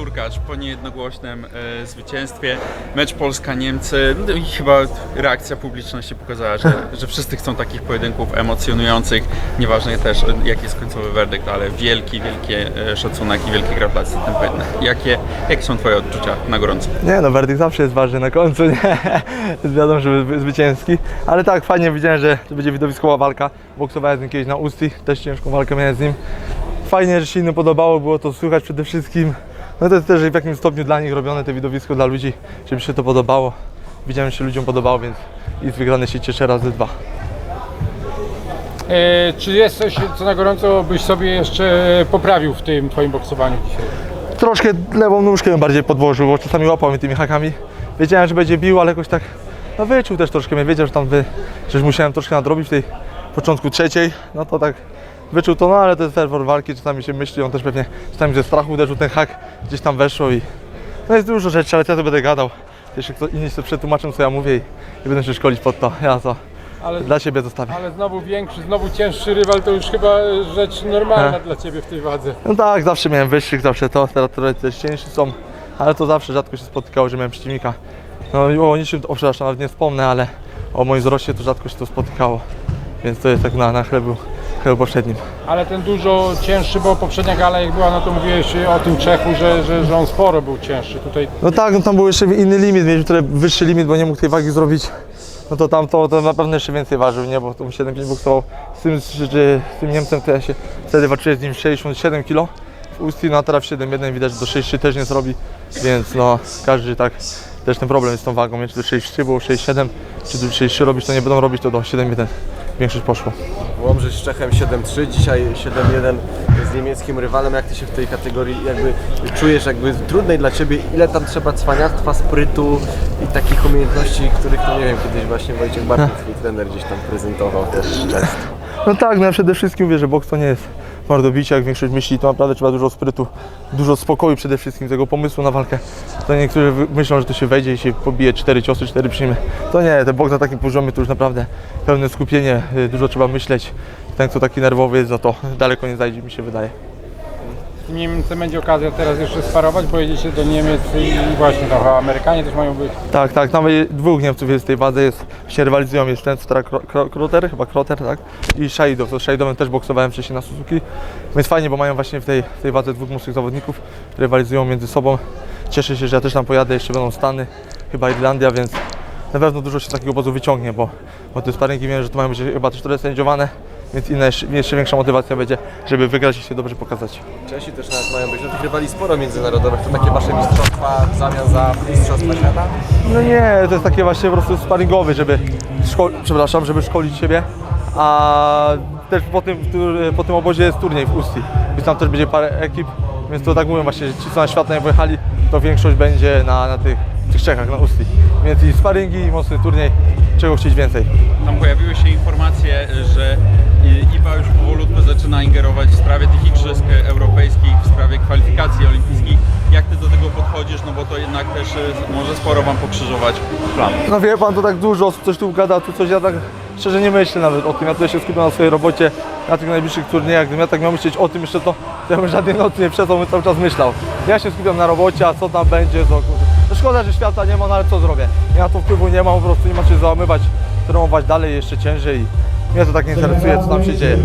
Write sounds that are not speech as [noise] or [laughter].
Lurkacz po niejednogłośnym e, zwycięstwie. Mecz Polska-Niemcy no i chyba reakcja publiczności pokazała, że, że wszyscy chcą takich pojedynków emocjonujących. Nieważne też jaki jest końcowy werdykt, ale wielki, wielkie szacunek i wielkie gratulacje ten pojedynek. Jakie, jakie są Twoje odczucia na gorąco? Nie no, werdykt zawsze jest ważny na końcu, nie? [laughs] Wiadomo, że zwy- zwycięski. Ale tak, fajnie widziałem, że to będzie widowiskowa walka. Boksowałem z nim kiedyś na Usti, też ciężką walkę miałem z nim. Fajnie, że się innym podobało, było to słychać przede wszystkim. No to jest też w jakimś stopniu dla nich robione te widowisko dla ludzi, żeby się to podobało. Widziałem, że się ludziom podobało, więc i z wygranej się cieszę razy dwa. E, czy jest coś, co na gorąco byś sobie jeszcze poprawił w tym twoim boksowaniu dzisiaj? Troszkę lewą nóżkę bym bardziej podłożył, bo czasami łapał mnie tymi hakami. Wiedziałem, że będzie bił, ale jakoś tak no wyczuł też troszkę mnie, wiedział, że tam wy, że już musiałem troszkę nadrobić w tej początku trzeciej, no to tak wyczuł to, no ale to jest też wor walki, czasami się myśli, on też pewnie czasami ze strachu uderzył ten hak, gdzieś tam weszło i no jest dużo rzeczy, ale ja to będę gadał. Jeszcze kto inni sobie przetłumaczą, co ja mówię i, i będę się szkolić pod to. Ja to Ale, dla siebie zostawię. ale znowu większy, znowu cięższy rywal to już chyba rzecz normalna dla ciebie w tej wadze. No tak, zawsze miałem wyższych, zawsze to, teraz trochę ciężsi są, ale to zawsze rzadko się spotykało, że miałem przeciwnika. No i o niczym, o przepraszam, nawet nie wspomnę, ale o moim wzroście to rzadko się to spotykało, więc to jest tak na, na chlebu, chlebu poprzednim. Ale ten dużo cięższy, bo poprzednia gala jak była, no to mówiłeś o tym Czechu, że, że, że on sporo był cięższy. Tutaj No tak, no tam był jeszcze inny limit, mieliśmy trochę wyższy limit, bo nie mógł tej wagi zrobić. No to tam to, to na pewno jeszcze więcej ważył, nie? Bo to 7,5 boksował z tym, z, tym Niemcem, to ja się wtedy walczyłem z nim 67 kg w Usti, no a teraz w 7,1 widać, że do 6,3 też nie zrobi, więc no każdy tak, też ten problem jest z tą wagą, nie? czy do 6,3 było 6,7, czy do 6,3 robisz, to nie będą robić, to do 7,1 większość poszło. Łomży z Czechem 7-3, dzisiaj 7-1 z niemieckim rywalem. Jak ty się w tej kategorii jakby czujesz, jakby trudnej dla ciebie? Ile tam trzeba cwaniactwa, sprytu i takich umiejętności, których to nie wiem, kiedyś właśnie Wojciech Bartnik, swój trener gdzieś tam prezentował też często. No tak, no ja przede wszystkim mówię, że boks to nie jest mordobicie, jak większość myśli, to naprawdę trzeba dużo sprytu, dużo spokoju przede wszystkim, tego pomysłu na walkę. To niektórzy myślą, że to się wejdzie i się pobije cztery ciosy, cztery przyjmy. To nie, ten boks na takim poziomie to już naprawdę pełne skupienie, y, dużo trzeba myśleć. Ten, kto taki nerwowy jest, no to daleko nie zajdzie, mi się wydaje. Tym Niemcem będzie okazja teraz jeszcze sparować, bo jedziecie do Niemiec i właśnie trochę Amerykanie też mają być. Tak, tak, nawet dwóch Niemców jest w tej wadze, jest, się rywalizują, jest ten, Kro- Kroter, chyba Kroter, tak, i Shaidow, z Shaidowem też boksowałem wcześniej na Suzuki, więc fajnie, bo mają właśnie w tej, w tej wadze dwóch mocnych zawodników, rywalizują między sobą, cieszę się, że ja też tam pojadę, jeszcze będą Stany, chyba Irlandia, więc na pewno dużo się z takiego obozu wyciągnie, bo, bo te sparingi wiem, że to mają być chyba też trochę sędziowane, więc inna, jeszcze, jeszcze większa motywacja będzie, żeby wygrać i się dobrze pokazać. Czesi też nawet mają być, no tych rywali sporo międzynarodowych. To takie wasze mistrzostwa w zamian za mistrzostwa świata? No nie, to jest takie właśnie po prostu sparingowy, żeby, szko- przepraszam, żeby szkolić siebie, a też po tym, po tym obozie jest turniej w Usti, więc tam też będzie parę ekip, więc to tak mówię właśnie, że ci co na świat nie pojechali, to większość będzie na, na tych, tych Czechach, na Usti. Więc i sparingi, i mocny turniej, czego chcieć więcej. Tam pojawiły się informacje, że i- IBA już powolutku zaczyna ingerować w sprawie tych igrzysk europejskich, w sprawie kwalifikacji olimpijskich. Jak ty do tego podchodzisz, no bo to jednak też y, może sporo wam pokrzyżować plan. No wie pan, to tak dużo, coś tu gada, tu coś, ja tak szczerze nie myślę nawet o tym, ja tutaj się skupiam na swojej robocie, na tych najbliższych turniejach, gdybym ja tak miał myśleć o tym jeszcze, to, to ja bym żadnej nocy nie przestał, bym cały czas myślał. Ja się skupiam na robocie, a co tam będzie, to. No szkoda, że świata nie ma, no ale co zrobię? Ja to wpływu nie mam, po prostu nie ma się załamywać, trenować dalej jeszcze ciężej mnie to tak nie interesuje, co tam się dzieje.